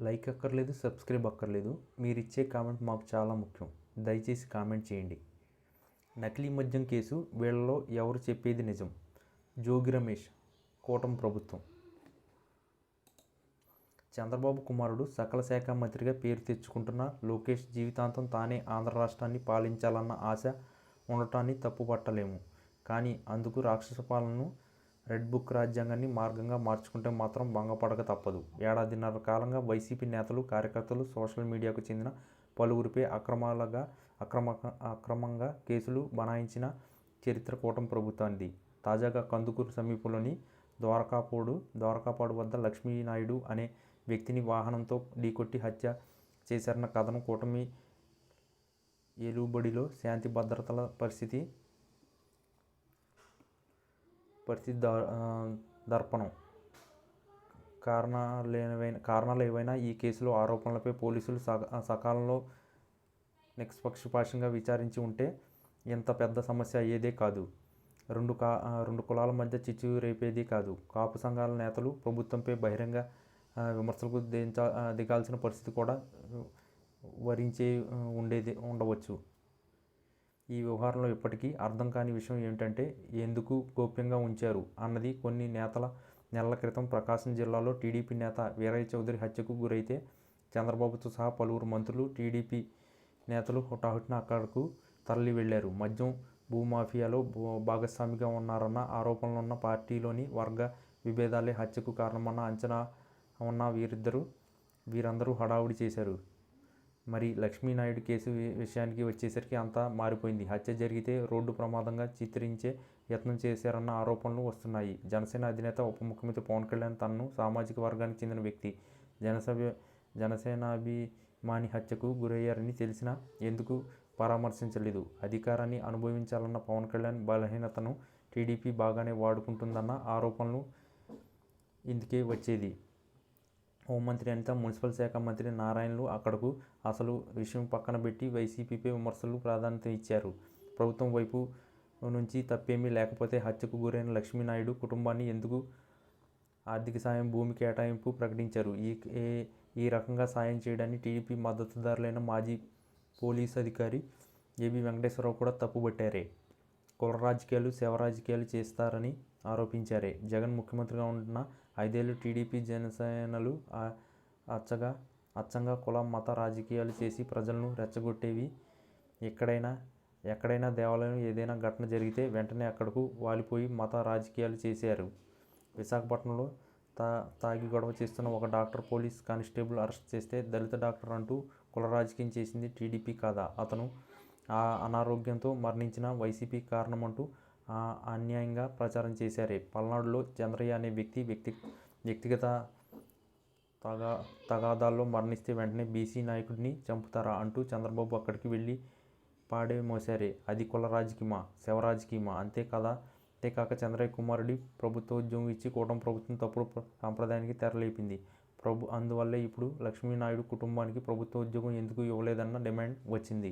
Like అక్కర్లేదు subscribe అక్కర్లేదు. మీరు ఇచ్చే కామెంట్ మాకు చాలా ముఖ్యం. దయచేసి కామెంట్ చేయండి. నకిలీ మద్యం కేసు వీళ్ళలో ఎవరు చెప్పేది నిజం? జోగి రమేష్ కూటమి ప్రభుత్వం. చంద్రబాబు కుమారుడు సకల శాఖ మంత్రిగా పేరు తెచ్చుకుంటున్న లోకేష్ జీవితాంతం తానే ఆంధ్ర రాష్ట్రాన్ని పాలించాలన్న ఆశ ఉండటాన్ని తప్పుపట్టలేము. కానీ అందుకు రాక్షస పాలనను రెడ్ బుక్ రాజ్యాంగాన్ని మార్గంగా మార్చుకుంటే మాత్రం భంగపడక తప్పదు. ఏడాదిన్నర కాలంగా వైసీపీ నేతలు కార్యకర్తలు సోషల్ మీడియాకు చెందిన పలువురిపై అక్రమాలుగా అక్రమ అక్రమంగా కేసులు బనాయించిన చరిత్ర కూటమి ప్రభుత్వానికి తాజాగా కందుకూరు సమీపంలోని ద్వారకాపోడు ద్వారకాపాడు వద్ద లక్ష్మీనాయుడు అనే వ్యక్తిని వాహనంతో ఢీకొట్టి హత్య చేశారన్న కథను కూటమి ఏలుబడిలో శాంతి భద్రతల పరిస్థితి పరిస్థితి దర్పణం కారణాలు దర్పణం. కారణాలు ఏవైనా ఈ కేసులో ఆరోపణలపై పోలీసులు సక సకాలంలో నిష్పక్షపాతంగా విచారించి ఉంటే ఇంత పెద్ద సమస్య అయ్యేదే కాదు. రెండు కా రెండు కులాల మధ్య చిచ్చు రేపేది కాదు. కాపు సంఘాల నేతలు ప్రభుత్వంపై బహిరంగ విమర్శలకు దించ దిగాల్సిన పరిస్థితి కూడా వరించే ఉండేది ఉండవచ్చు. ఈ వ్యవహారంలో ఇప్పటికీ అర్థం కాని విషయం ఏమిటంటే ఎందుకు గోప్యంగా ఉంచారు అన్నది కొన్ని నేతల నెలల క్రితం ప్రకాశం జిల్లాలో టీడీపీ నేత వీరయ్య చౌదరి హత్యకు గురైతే చంద్రబాబుతో సహా పలువురు మంత్రులు టీడీపీ నేతలు హుటాహుటిన అక్కడకు తరలి వెళ్ళారు మద్యం భూమాఫియాలో భూ- భాగస్వామిగా ఉన్నారన్న ఆరోపణలున్న పార్టీలోని వర్గ విభేదాలే హత్యకు కారణమన్న అంచనా ఉన్న వీరిద్దరూ వీరందరూ హడావుడి చేశారు. మరి లక్ష్మీనాయుడు కేసు విషయానికి వచ్చేసరికి అంతా మారిపోయింది. హత్య జరిగితే రోడ్డు ప్రమాదంగా చిత్రించే యత్నం చేశారన్న ఆరోపణలు వస్తున్నాయి. జనసేన అధినేత ఉప ముఖ్యమంత్రి పవన్ కళ్యాణ్ తనను సామాజిక వర్గానికి చెందిన వ్యక్తి. జనసభ జనసేనాభిమాని హత్యకు గురయ్యారని తెలిసినా ఎందుకు పరామర్శించలేదు? అధికారాన్ని అనుభవించాలన్న పవన్ కళ్యాణ్ బలహీనతను టీడీపీ బాగానే వాడుకుంటుందన్న ఆరోపణలు ఇందుకే వచ్చేది. హోంమంత్రి అనిత మున్సిపల్ శాఖ మంత్రి నారాయణలు అక్కడకు అసలు విషయం పక్కన పెట్టి వైసీపీపై విమర్శలు ప్రాధాన్యత ఇచ్చారు. ప్రభుత్వం వైపు నుంచి తప్పేమీ లేకపోతే హత్యకు గురైన లక్ష్మీనాయుడు కుటుంబాన్ని ఎందుకు ఆర్థిక సాయం భూమి కేటాయింపు ప్రకటించారు? ఈ ఈ రకంగా సాయం చేయడాన్ని టీడీపీ మద్దతుదారులైన మాజీ పోలీస్ అధికారి ఏబి వెంకటేశ్వరరావు కూడా తప్పుబట్టారే. కుల రాజకీయాలు శవ రాజకీయాలు చేస్తారని ఆరోపించారే. జగన్ ముఖ్యమంత్రిగా ఉన్న ఐదేళ్ళు టీడీపీ జనసేనలు అచ్చగా అచ్చంగా కుల మత రాజకీయాలు చేసి ప్రజలను రెచ్చగొట్టేవి. ఎక్కడైనా ఎక్కడైనా దేవాలయం ఏదైనా ఘటన జరిగితే వెంటనే అక్కడకు వాలిపోయి మత రాజకీయాలు చేశారు. విశాఖపట్నంలో తా తాగి గొడవ చేస్తున్న ఒక డాక్టర్ పోలీస్ కానిస్టేబుల్ అరెస్ట్ చేస్తే దళిత డాక్టర్ అంటూ కుల రాజకీయం చేసింది టీడీపీ కాదా? అతను ఆ అనారోగ్యంతో మరణించిన వైసీపీ కారణమంటూ అన్యాయంగా ప్రచారం చేశారే. పల్నాడులో చంద్రయ్య అనే వ్యక్తి వ్యక్తి వ్యక్తిగత తగా తగాదాల్లో మరణిస్తే వెంటనే బీసీ నాయకుడిని చంపుతారా అంటూ చంద్రబాబు అక్కడికి వెళ్ళి పాడే మోసారే అది కుల రాజకీయమా? శవ రాజకీయమా? అంతే కదా అంతేకాక చంద్రయ్య కుమారుడి ప్రభుత్వ ఉద్యోగం ఇచ్చి కూటమి ప్రభుత్వం తప్పుడు సాంప్రదాయానికి తెరలేపింది. ప్రభు అందువల్లే ఇప్పుడు లక్ష్మీనాయుడు కుటుంబానికి ప్రభుత్వ ఉద్యోగం ఎందుకు ఇవ్వలేదన్న డిమాండ్ వచ్చింది.